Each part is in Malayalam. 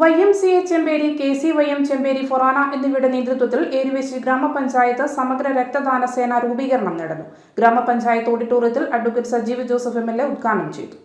Y M C A Chemperi K C Y M Chemperi forane എന്നിവയുടെ നേതൃത്വത്തിൽ ഏരുവേശി ഗ്രാമപഞ്ചായത്ത് സമഗ്ര രക്തദാന സേന രൂപീകരണം നടന്നു. ഗ്രാമപഞ്ചായത്ത് ഓഡിറ്റോറിയത്തിൽ advocate Sajeev Joseph M L A ഉദ്ഘാടനം ചെയ്തു.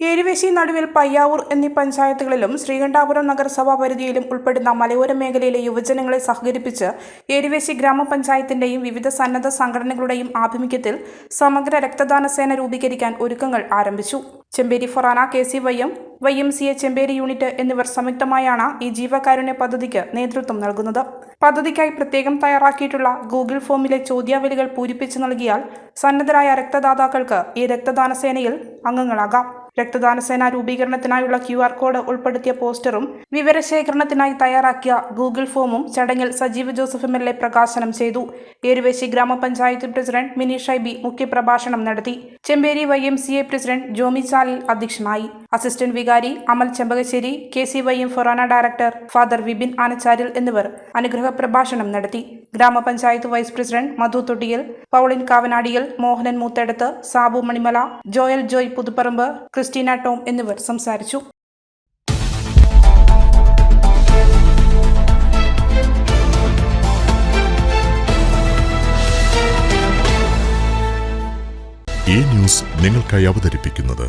ഏരുവേശി നടുവിൽ പയ്യാവൂർ എന്നീ പഞ്ചായത്തുകളിലും ശ്രീകണ്ഠാപുരം നഗരസഭാ പരിധിയിലും ഉൾപ്പെടുന്ന മലയോര മേഖലയിലെ യുവജനങ്ങളെ സഹകരിപ്പിച്ച് ഏരുവേശി ഗ്രാമപഞ്ചായത്തിന്റെയും വിവിധ സന്നദ്ധ സംഘടനകളുടെയും ആഭിമുഖ്യത്തിൽ സമഗ്ര രക്തദാന സേന രൂപീകരിക്കാൻ ഒരുക്കങ്ങൾ ആരംഭിച്ചു. Chemperi forane K C Y M Y M C A Chemperi unit എന്നിവർ സംയുക്തമായാണ് ഈ ജീവകാരുണ്യ പദ്ധതിക്ക് നേതൃത്വം നൽകുന്നത്. പദ്ധതിക്കായി പ്രത്യേകം തയ്യാറാക്കിയിട്ടുള്ള ഗൂഗിൾ ഫോമിലെ ചോദ്യാവലികൾ പൂരിപ്പിച്ചു നൽകിയാൽ സന്നദ്ധരായ രക്തദാതാക്കൾക്ക് ഈ രക്തദാന സേനയിൽ അംഗങ്ങളാകാം. രക്തദാന സേന രൂപീകരണത്തിനായുള്ള ക്യു ആർ കോഡ് ഉൾപ്പെടുത്തിയ പോസ്റ്ററും വിവരശേഖരണത്തിനായി തയ്യാറാക്കിയ ഗൂഗിൾ ഫോമും ചടങ്ങിൽ Sajeev Joseph M L A പ്രകാശനം ചെയ്തു. ഏരുവേശി ഗ്രാമപഞ്ചായത്ത് പ്രസിഡന്റ് മിനി ഷൈബി മുഖ്യപ്രഭാഷണം നടത്തി. Chemperi Y M C A president Jomy Chalil അധ്യക്ഷനായി. അസിസ്റ്റന്റ് വികാരി Amal Chempakassery K C Y M Forane director father Vipin Anacharil എന്നിവർ അനുഗ്രഹ പ്രഭാഷണം നടത്തി. ഗ്രാമപഞ്ചായത്ത് vice president Madhu Thottiyil Pauline Kavanadiyil Mohanan Moothedath Sabu Manimala Joel Joy Puthuparambu Christina Tom എന്നിവർ സംസാരിച്ചു. ഈ ന്യൂസ് നിങ്ങൾക്കായി അവതരിപ്പിക്കുന്നത്